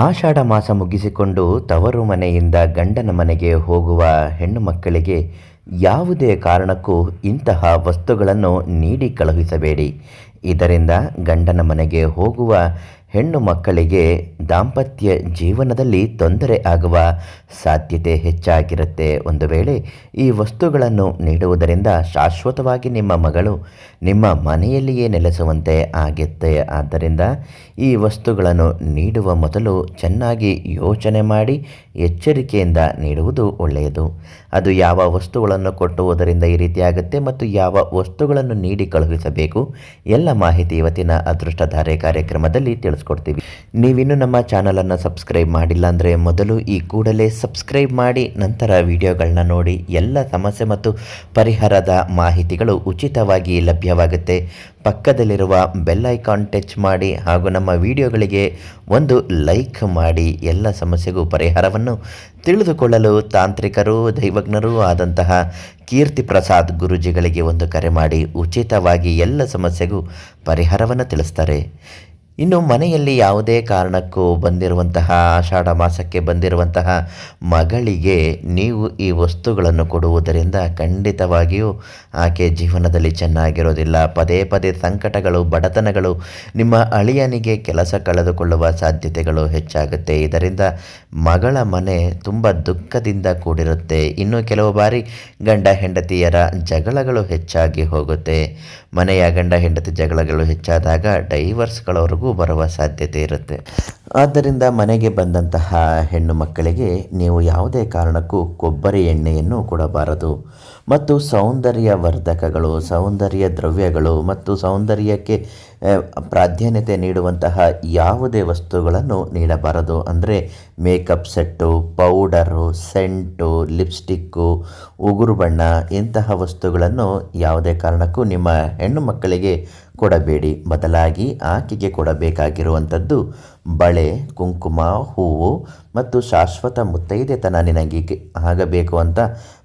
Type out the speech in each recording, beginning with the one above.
ಆಷಾಢ ಮಾಸ ಮುಗಿಸಿಕೊಂಡು ತವರು ಮನೆಯಿಂದ ಗಂಡನ ಮನೆಗೆ ಹೋಗುವ ಹೆಣ್ಣು ಮಕ್ಕಳಿಗೆ ಯಾವುದೇ ಕಾರಣಕ್ಕೂ ಇಂತಹ ವಸ್ತುಗಳನ್ನು ನೀಡಿ ಕಳುಹಿಸಬೇಡಿ. ಇದರಿಂದ ಗಂಡನ ಮನೆಗೆ ಹೋಗುವ ಹೆಣ್ಣು ಮಕ್ಕಳಿಗೆ ದಾಂಪತ್ಯ ಜೀವನದಲ್ಲಿ ತೊಂದರೆ ಆಗುವ ಸಾಧ್ಯತೆ ಹೆಚ್ಚಾಗಿರುತ್ತೆ. ಒಂದು ವೇಳೆ ಈ ವಸ್ತುಗಳನ್ನು ನೀಡುವುದರಿಂದ ಶಾಶ್ವತವಾಗಿ ನಿಮ್ಮ ಮಗಳು ನಿಮ್ಮ ಮನೆಯಲ್ಲಿಯೇ ನೆಲೆಸುವಂತೆ ಆಗುತ್ತೆ. ಆದ್ದರಿಂದ ಈ ವಸ್ತುಗಳನ್ನು ನೀಡುವ ಮೊದಲು ಚೆನ್ನಾಗಿ ಯೋಚನೆ ಮಾಡಿ ಎಚ್ಚರಿಕೆಯಿಂದ ನೀಡುವುದು ಒಳ್ಳೆಯದು. ಅದು ಯಾವ ವಸ್ತುಗಳನ್ನು ಕೊಟ್ಟುವುದರಿಂದ ಈ ರೀತಿಯಾಗುತ್ತೆ ಮತ್ತು ಯಾವ ವಸ್ತುಗಳನ್ನು ನೀಡಿ ಕಳುಹಿಸಬೇಕು? ಎಲ್ಲ ಮಾಹಿತಿ ಇವತ್ತಿನ ಅದೃಷ್ಟಧಾರೆ ಕಾರ್ಯಕ್ರಮದಲ್ಲಿ ತಿಳಿಸ್ಕೊಡ್ತೀವಿ. ನೀವಿನ್ನು ನಮ್ಮ ಚಾನಲನ್ನು ಸಬ್ಸ್ಕ್ರೈಬ್ ಮಾಡಿಲ್ಲ ಅಂದರೆ ಮೊದಲು ಈ ಕೂಡಲೇ ಸಬ್ಸ್ಕ್ರೈಬ್ ಮಾಡಿ, ನಂತರ ವಿಡಿಯೋಗಳನ್ನ ನೋಡಿ. ಎಲ್ಲ ಸಮಸ್ಯೆ ಮತ್ತು ಪರಿಹಾರದ ಮಾಹಿತಿಗಳು ಉಚಿತವಾಗಿ ಲಭ್ಯವಾಗುತ್ತೆ. ಪಕ್ಕದಲ್ಲಿರುವ ಬೆಲ್ ಐಕಾನ್ ಟಚ್ ಮಾಡಿ ಹಾಗೂ ನಮ್ಮ ವಿಡಿಯೋಗಳಿಗೆ ಒಂದು ಲೈಕ್ ಮಾಡಿ. ಎಲ್ಲ ಸಮಸ್ಯೆಗೂ ಪರಿಹಾರವನ್ನು ತಿಳಿದುಕೊಳ್ಳಲು ತಾಂತ್ರಿಕರು, ದೈವಜ್ಞರೂ ಆದಂತಹ ಕೀರ್ತಿ ಪ್ರಸಾದ್ ಗುರುಜಿಗಳಿಗೆ ಒಂದು ಕರೆ ಮಾಡಿ ಉಚಿತವಾಗಿ ಎಲ್ಲ ಸಮಸ್ಯೆಗೂ ಪರಿಹಾರವನ್ನು ತಿಳಿಸ್ತಾರೆ. ಇನ್ನು ಮನೆಯಲ್ಲಿ ಯಾವುದೇ ಕಾರಣಕ್ಕೂ ಬಂದಿರುವಂತಹ ಆಷಾಢ ಮಾಸಕ್ಕೆ ಬಂದಿರುವಂತಹ ಮಗಳಿಗೆ ನೀವು ಈ ವಸ್ತುಗಳನ್ನು ಕೊಡುವುದರಿಂದ ಖಂಡಿತವಾಗಿಯೂ ಆಕೆ ಜೀವನದಲ್ಲಿ ಚೆನ್ನಾಗಿರೋದಿಲ್ಲ. ಪದೇ ಪದೇ ಸಂಕಟಗಳು, ಬಡತನಗಳು, ನಿಮ್ಮ ಅಳಿಯನಿಗೆ ಕೆಲಸ ಕಳೆದುಕೊಳ್ಳುವ ಸಾಧ್ಯತೆಗಳು ಹೆಚ್ಚಾಗುತ್ತೆ. ಇದರಿಂದ ಮಗಳ ಮನೆ ತುಂಬ ದುಃಖದಿಂದ ಕೂಡಿರುತ್ತೆ. ಇನ್ನು ಕೆಲವು ಬಾರಿ ಗಂಡ ಹೆಂಡತಿಯರ ಜಗಳಗಳು ಹೆಚ್ಚಾಗಿ ಹೋಗುತ್ತೆ. ಮನೆಯ ಗಂಡ ಹೆಂಡತಿ ಜಗಳಗಳು ಹೆಚ್ಚಾದಾಗ ಡೈವರ್ಸ್ಗಳವರೆಗೂ ಬರುವ ಸಾಧ್ಯತೆ ಇರುತ್ತೆ. ಆದ್ದರಿಂದ ಮನೆಗೆ ಬಂದಂತಹ ಹೆಣ್ಣು ಮಕ್ಕಳಿಗೆ ನೀವು ಯಾವುದೇ ಕಾರಣಕ್ಕೂ ಕೊಬ್ಬರಿ ಎಣ್ಣೆಯನ್ನು ಕೊಡಬಾರದು. ಮತ್ತು ಸೌಂದರ್ಯ ವರ್ಧಕಗಳು, ಸೌಂದರ್ಯ ದ್ರವ್ಯಗಳು ಮತ್ತು ಸೌಂದರ್ಯಕ್ಕೆ ಪ್ರಾಧಾನ್ಯತೆ ನೀಡುವಂತಹ ಯಾವುದೇ ವಸ್ತುಗಳನ್ನು ನೀಡಬಾರದು. ಅಂದರೆ makeup set, powder, scent, lipstick, ಉಗುರು ಬಣ್ಣ ಇಂತಹ ವಸ್ತುಗಳನ್ನು ಯಾವುದೇ ಕಾರಣಕ್ಕೂ ನಿಮ್ಮ ಹೆಣ್ಣು ಮಕ್ಕಳಿಗೆ ಕೊಡಬೇಡಿ. ಬದಲಾಗಿ ಆಕೆಗೆ ಕೊಡಬೇಕಾಗಿರುವಂಥದ್ದು ಬಳೆ ಕುಂಕುಮ, ಹೂವು ಮತ್ತು ಶಾಶ್ವತ ಮುತ್ತೈದೆತನ ನಿನಗೆ ಆಗಬೇಕು ಅಂತ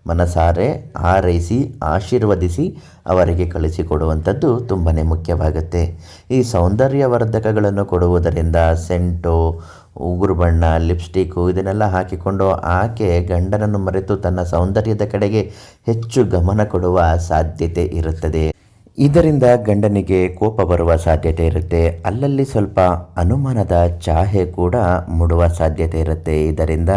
ಮನಸಾರೆ ಹಾರೈಸಿ, ಆಶೀರ್ವದಿಸಿ ಅವರಿಗೆ ಕಳಿಸಿಕೊಡುವಂಥದ್ದು ತುಂಬಾ ಮುಖ್ಯವಾಗುತ್ತೆ. ಈ ಸೌಂದರ್ಯವರ್ಧಕಗಳನ್ನು ಕೊಡುವುದರಿಂದ ಸೆಂಟು ಉಗುರು ಬಣ್ಣ ಲಿಪ್ಸ್ಟಿಕ್ಕು ಇದನ್ನೆಲ್ಲ ಹಾಕಿಕೊಂಡು ಆಕೆ ಗಂಡನನ್ನು ಮರೆತು ತನ್ನ ಸೌಂದರ್ಯದ ಕಡೆಗೆ ಹೆಚ್ಚು ಗಮನ ಕೊಡುವ ಸಾಧ್ಯತೆ ಇರುತ್ತದೆ. ಇದರಿಂದ ಗಂಡನಿಗೆ ಕೋಪ ಬರುವ ಸಾಧ್ಯತೆ ಇರುತ್ತೆ. ಅಲ್ಲಲ್ಲಿ ಸ್ವಲ್ಪ ಅನುಮಾನದ ಚಾಹೆ ಕೂಡ ಮೂಡುವ ಸಾಧ್ಯತೆ ಇರುತ್ತೆ. ಇದರಿಂದ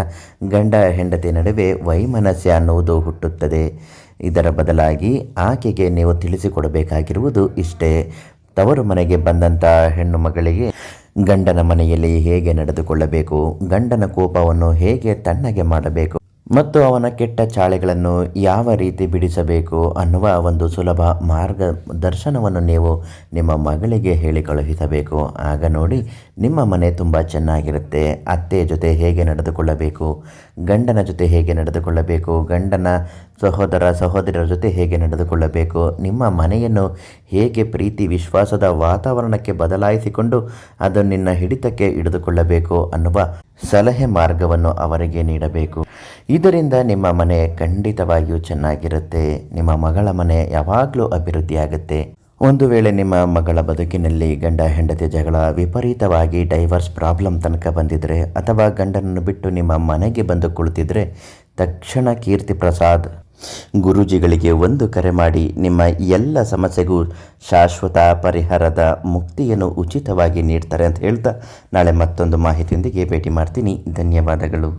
ಗಂಡ ಹೆಂಡತಿ ನಡುವೆ ವೈಮನಸ್ಯ ಅನ್ನುವುದು ಹುಟ್ಟುತ್ತದೆ. ಇದರ ಬದಲಾಗಿ ಆಕೆಗೆ ನೀವು ತಿಳಿಸಿಕೊಡಬೇಕಾಗಿರುವುದು ಇಷ್ಟೇ. ತವರು ಮನೆಗೆ ಬಂದಂಥ ಹೆಣ್ಣು ಮಗಳಿಗೆ ಗಂಡನ ಮನೆಯಲ್ಲಿ ಹೇಗೆ ನಡೆದುಕೊಳ್ಳಬೇಕು? ಗಂಡನ ಕೋಪವನ್ನು ಹೇಗೆ ತಣ್ಣಗೆ ಮಾಡಬೇಕು? ಮತ್ತು ಅವನ ಕೆಟ್ಟ ಚಾಳೆಗಳನ್ನು ಯಾವ ರೀತಿ ಬಿಡಿಸಬೇಕು ಅನ್ನುವ ಒಂದು ಸುಲಭ ಮಾರ್ಗದರ್ಶನವನ್ನು ನೀವು ನಿಮ್ಮ ಮಗಳಿಗೆ ಹೇಳಿ ಕಳುಹಿಸಬೇಕು. ಆಗ ನೋಡಿ, ನಿಮ್ಮ ಮನೆ ತುಂಬ ಚೆನ್ನಾಗಿರುತ್ತೆ. ಅತ್ತೆ ಜೊತೆ ಹೇಗೆ ನಡೆದುಕೊಳ್ಳಬೇಕು? ಗಂಡನ ಜೊತೆ ಹೇಗೆ ನಡೆದುಕೊಳ್ಳಬೇಕು? ಗಂಡನ ಸಹೋದರ ಸಹೋದರರ ಜೊತೆ ಹೇಗೆ ನಡೆದುಕೊಳ್ಳಬೇಕು? ನಿಮ್ಮ ಮನೆಯನ್ನು ಹೇಗೆ ಪ್ರೀತಿ ವಿಶ್ವಾಸದ ವಾತಾವರಣಕ್ಕೆ ಬದಲಾಯಿಸಿಕೊಂಡು ಅದನ್ನು ನಿನ್ನ ಹಿಡಿತಕ್ಕೆ ಹಿಡಿದುಕೊಳ್ಳಬೇಕು ಅನ್ನುವ ಸಲಹೆ ಮಾರ್ಗವನ್ನು ಅವರಿಗೆ ನೀಡಬೇಕು. ಇದರಿಂದ ನಿಮ್ಮ ಮನೆ ಖಂಡಿತವಾಗಿಯೂ ಚೆನ್ನಾಗಿರುತ್ತೆ. ನಿಮ್ಮ ಮಗಳ ಮನೆ ಯಾವಾಗಲೂ ಅಭಿವೃದ್ಧಿಯಾಗುತ್ತೆ. ಒಂದು ವೇಳೆ ನಿಮ್ಮ ಮಗಳ ಬದುಕಿನಲ್ಲಿ ಗಂಡ ಹೆಂಡತಿ ಜಗಳ, ವಿಪರೀತವಾಗಿ ಡೈವರ್ಸ್ ಪ್ರಾಬ್ಲಮ್ ತನಕ ಬಂದಿದ್ರೆ ಅಥವಾ ಗಂಡನನ್ನು ಬಿಟ್ಟು ನಿಮ್ಮ ಮನೆಗೆ ಬಂದು ಕುಳಿತಿದ್ರೆ ತಕ್ಷಣ ಕೀರ್ತಿ ಪ್ರಸಾದ್, ಗುರೂಜಿಗಳಿಗೆ ಒಂದು ಕರೆ ಮಾಡಿ ನಿಮ್ಮ ಎಲ್ಲ ಸಮಸ್ಯೆಗೂ ಶಾಶ್ವತ ಪರಿಹಾರದ ಮುಕ್ತಿಯನ್ನು ಉಚಿತವಾಗಿ ನೀಡ್ತಾರೆ ಅಂತ ಹೇಳ್ತಾ ನಾಳೆ ಮತ್ತೊಂದು ಮಾಹಿತಿಯೊಂದಿಗೆ ಭೇಟಿ ಮಾಡ್ತೀನಿ. ಧನ್ಯವಾದಗಳು.